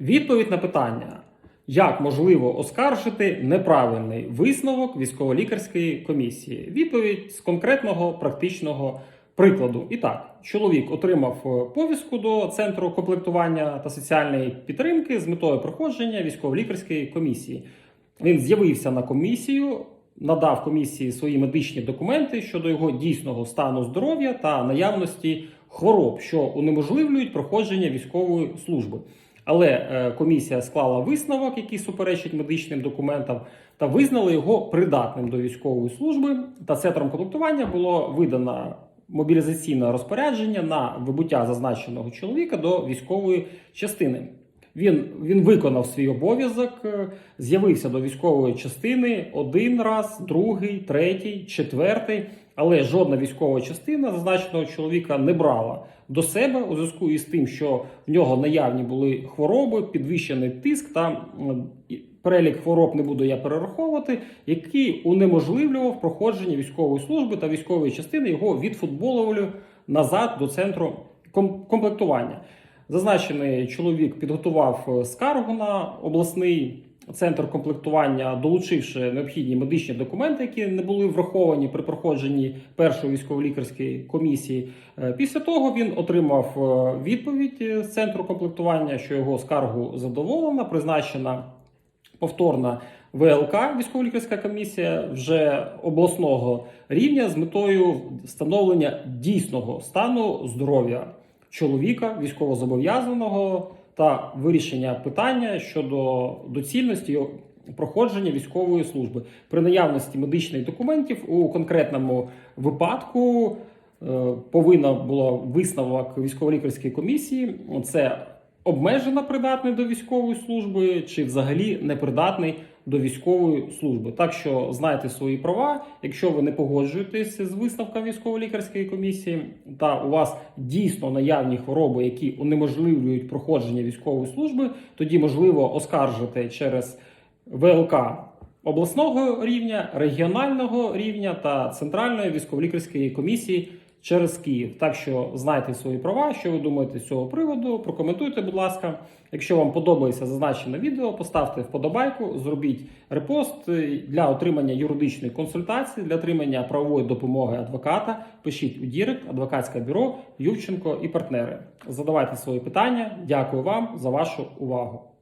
Відповідь на питання, як можливо оскаржити неправильний висновок військово-лікарської комісії. Відповідь з конкретного практичного прикладу. І так, чоловік отримав е, повістку до центру комплектування та соціальної підтримки з метою проходження військово-лікарської комісії. Він з'явився на комісію, надав комісії свої медичні документи щодо його дійсного стану здоров'я та наявності хвороб, що унеможливлюють проходження військової служби. Але е, комісія склала висновок, який суперечить медичним документам, та визнала його придатним до військової служби. Та центром комплектування було видано мобілізаційне розпорядження на вибуття зазначеного чоловіка до військової частини. Він, він виконав свій обов'язок, е, з'явився до військової частини один раз, другий, третій, четвертий. Але жодна військова частина зазначеного чоловіка не брала до себе у зв'язку із тим, що в нього наявні були хвороби, підвищений тиск та перелік хвороб не буду я перераховувати, який унеможливлював проходження військової служби та військової частини його відфутболували назад до центру комплектування. Зазначений чоловік підготував е, скаргу на обласний центр комплектування, долучивши необхідні медичні документи, які не були враховані при проходженні першої військово-лікарської комісії. Е, Після того він отримав е, відповідь е, з центру комплектування, що його скаргу задоволена, призначена повторна ВЛК, військово-лікарська комісія вже обласного рівня з метою встановлення дійсного стану здоров'я чоловіка, військовозобов'язаного та вирішення питання щодо доцільності проходження військової служби при наявності медичних документів у конкретному випадку. е, Повинна була висновок військово-лікарської комісії. Це обмежено придатний до військової служби, чи взагалі непридатний до військової служби. Так що знайте свої права. Якщо ви не погоджуєтесь з висновком військово-лікарської комісії, та у вас дійсно наявні хвороби, які унеможливлюють проходження військової служби, тоді можливо оскаржити через ВЛК обласного рівня, регіонального рівня та центральної військово-лікарської комісії через Київ. Так що знайте свої права, що ви думаєте з цього приводу. Прокоментуйте, будь ласка. Якщо вам подобається зазначене відео, поставте вподобайку, зробіть репост для отримання юридичної консультації, для отримання правової допомоги адвоката. Пишіть у Дірект, адвокатське бюро Ювченко і партнери. Задавайте свої питання. Дякую вам за вашу увагу.